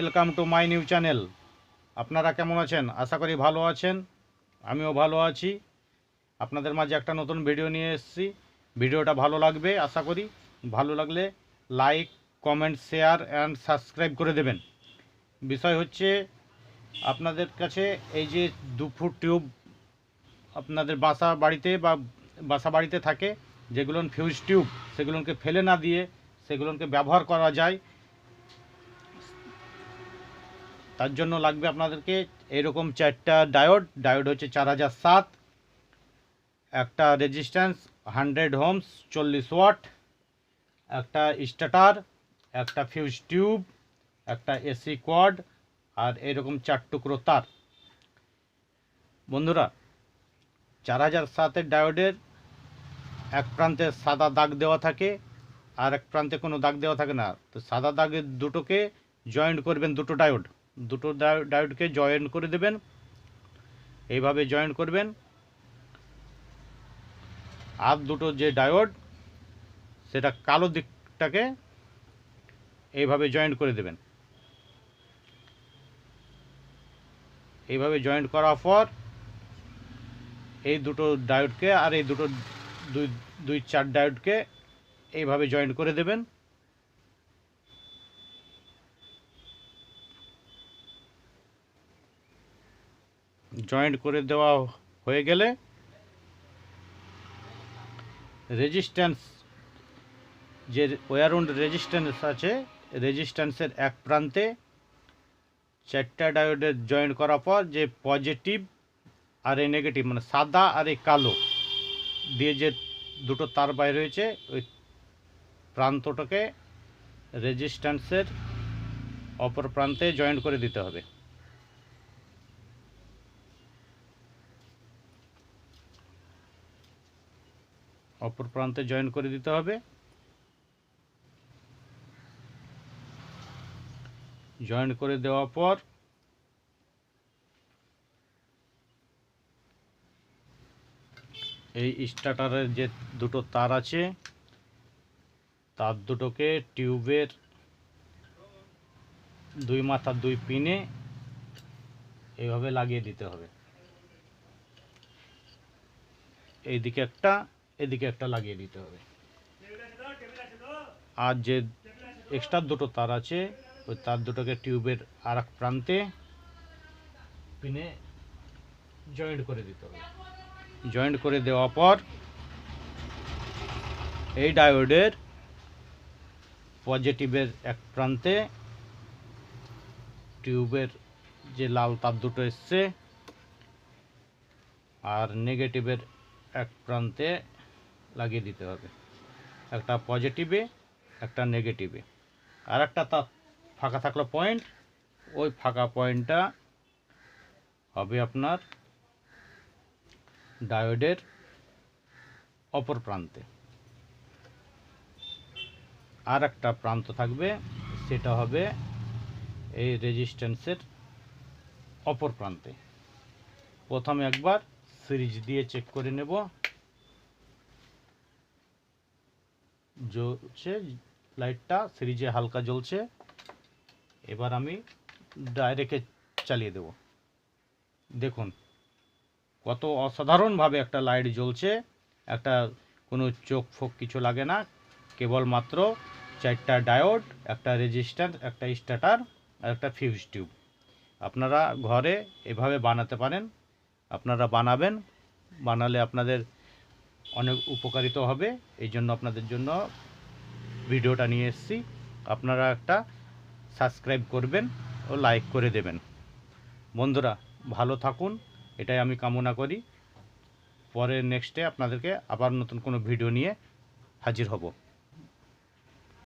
Welcome to my new channel আপনারা কেমন আছেন? আশা করি ভালো আছেন। আমিও ভালো আছি। আপনাদের মাঝে একটা নতুন ভিডিও নিয়ে এসেছি। ভিডিওটা ভালো লাগবে, আশা করি। ভালো লাগলে like comment share and subscribe করে দেবেন। বিষয় হচ্ছে, আপনাদের কাছে এই যে দু ফুট টিউব আপনাদের বাসা বাড়িতে বা বাসা বাড়িতে থাকে, যেগুলো ফিউজ টিউব সেগুলোকে ফেলে না দিয়ে সেগুলোকে ব্যবহার করা যায়। তার জন্য লাগবে আপনাদেরকে এরকম চারটা ডায়োড। ডায়োড হচ্ছে চার হাজার সাত। একটা রেজিস্ট্যান্স হান্ড্রেড হোমস, চল্লিশ ওয়াট। একটা স্টার্টার, একটা ফিউজ টিউব, একটা এসি কোয়াড আর এরকম চার টুকরো তার। বন্ধুরা, চার হাজার সাতের ডায়োডের এক প্রান্তে সাদা দাগ দেওয়া থাকে আর এক প্রান্তে কোনো দাগ দেওয়া থাকে না। তো সাদা দাগের দুটোকে জয়েন্ট করবেন দুটো ডায়োড। দুটো ডায়ো- ডায়োডকে জয়েন্ট করে দেবেন। এইভাবে জয়েন্ট করবেন। আর দুটো যে ডায়োড, সেটা কালো দিকটাকে এইভাবে জয়েন্ট করে দেবেন। এইভাবে জয়েন্ট করার পর এই দুটো ডায়োডকে আর এই দুটো দুই দুই চার ডায়োডকে এইভাবে জয়েন্ট করে দেবেন। জয়েন্ট করে দেওয়া হয়ে গেলে রেজিস্ট্যান্স যে ওয়ারউন্ড রেজিস্ট্যান্স আছে রেজিস্ট্যান্সের এক প্রান্তে চারটা ডায়োডের জয়েন্ট করার পর যে পজিটিভ আর এই নেগেটিভ মানে সাদা আর এই কালো দিয়ে যে দুটো তার বাইর হয়েছে ওই প্রান্তটাকে রেজিস্ট্যান্সের অপর প্রান্তে জয়েন্ট করে দিতে হবে। অপর প্রান্তে জয়েন করে দিতে হবে। জয়েন করে দেওয়ার পর এই স্টার্টারের যে দুটো তার আছে, তার দুটোকে টিউবের দুই মাথার দুই পিনে এইভাবে লাগিয়ে দিতে হবে। এইদিকে একটা এদিকে একটা লাগিয়ে দিতে হবে। আর যে এক্সট্রা দুটো তার আছে, ওই তার দুটোকে টিউবের আর এক প্রান্তে পিনে জয়েন্ট করে দিতে হবে। জয়েন্ট করে দেওয়ার পর এই ডায়োডের পজিটিভের এক প্রান্তে টিউবের যে লাল তার দুটো এসছে, আর নেগেটিভের এক প্রান্তে লাগিয়ে দিতে হবে। একটা পজিটিভে একটা নেগেটিভে আর একটা তার ফাঁকা থাকল পয়েন্ট ওই ফাঁকা পয়েন্টটা হবে আপনার ডায়োডের অপর প্রান্তে। আর একটা প্রান্ত থাকবে, সেটা হবে এই রেজিস্ট্যান্সের অপর প্রান্তে। প্রথমে একবার সিরিজ দিয়ে চেক করে নেব। জ্বলছে, লাইটটা সিরিজে হালকা জ্বলছে। এবার আমি ডাইরেক্টে চালিয়ে দেব। দেখুন, কত অসাধারণভাবে একটা লাইট জ্বলছে। একটা কোনো চোখ ফোক কিছু লাগে না কেবলমাত্র চারটা ডায়োড, একটা রেজিস্ট্যান্স একটা স্টার্টার, আর একটা ফিউজ টিউব। আপনারা ঘরে এভাবে বানাতে পারেন। আপনারা বানাবেন, বানালে আপনাদের অনেক উপকারিত হবে। এই জন্য আপনাদের জন্য ভিডিওটা নিয়ে এসেছি। আপনারা একটা সাবস্ক্রাইব করবেন ও লাইক করে দেবেন। বন্ধুরা, ভালো থাকুন। এটাই আমি কামনা করি। পরে নেক্সটে আপনাদেরকে আবার নতুন কোনো ভিডিও নিয়ে হাজির হব।